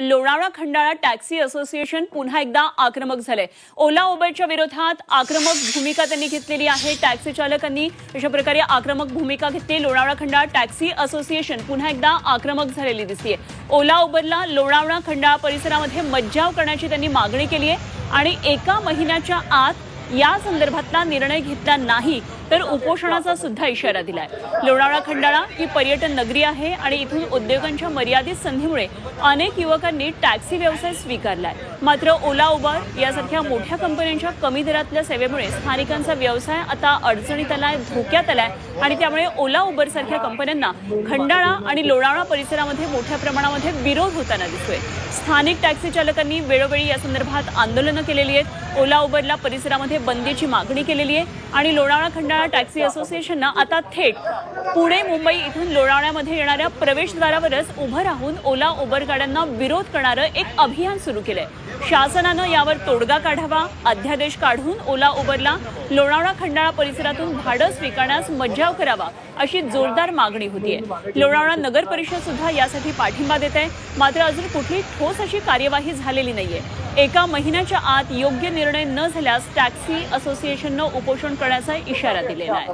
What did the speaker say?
Lonavala Khandala taxi association पुन्हा एकदा आक्रमक झालंय. ओला उबरच्या विरोधात आक्रमक भूमिका त्यांनी घेतलेली आहे. टॅक्सी चालकांनी अशा प्रकारे आक्रमक भूमिका घेतली. लोणावळा खंडाळा टॅक्सी असोसिएशन पुन्हा एकदा आक्रमक झालेली दिसतीये. ओला उबरला लोणावळा खंडाळा परिसरामध्ये मज्जाव करण्याची त्यांनी मागणी केली आहे आणि एका महिन्याच्या आत या संदर्भातला निर्णय घेतला नाही. तर उपोषणाचा सुद्धा इशारा दिलाय. लोणावळा खंडाळा ही पर्यटन नगरी आहे आणि इथून उद्योगांच्या मर्यादित संधीमुळे अनेक युवकांनी टॅक्सी व्यवसाय स्वीकारलाय. मात्र ओला उबर यासारख्या मोठ्या कंपन्यांच्या कमी दरातल्या सेवेमुळे स्थानिकांचा व्यवसाय आता अडचणीत आलाय धोक्यात आलाय आणि त्यामुळे ओला उबर सारख्या कंपन्यांना खंडाळा आणि लोणावळा परिसरामध्ये मोठ्या प्रमाणामध्ये विरोध होताना दिसतोय. स्थानिक टॅक्सी चालकांनी वेळोवेळी या संदर्भात आंदोलनं केलेली आहेत. ओला उबरला परिसरामध्ये बंदीची मागणी केलेली आहे आणि लोणावळा खंडाळा टॅक्सी असोसिएशननं आता थेट पुणे मुंबई इथून लोणावळ्यामध्ये येणाऱ्या प्रवेशद्वारावरच उभं राहून ओला उबर गाड्यांना विरोध करणारं एक अभियान सुरू केलंय. शासनानं यावर तोडगा काढावा अध्यादेश काढून ओला उबरला लोणावळा खंडाळा परिसरातून भाडं स्वीकारण्यास मज्जाव करावा अशी जोरदार मागणी होतीये. लोणावळा नगर परिषद सुद्धा यासाठी पाठिंबा देत आहे मात्र अजून कुठली ठोस अशी कार्यवाही झालेली नाहीये. एका महिन्याच्या आत योग्य निर्णय न झाल्यास टॅक्सी असोसिएशननं उपोषण करण्याचा इशारा दिलेला आहे.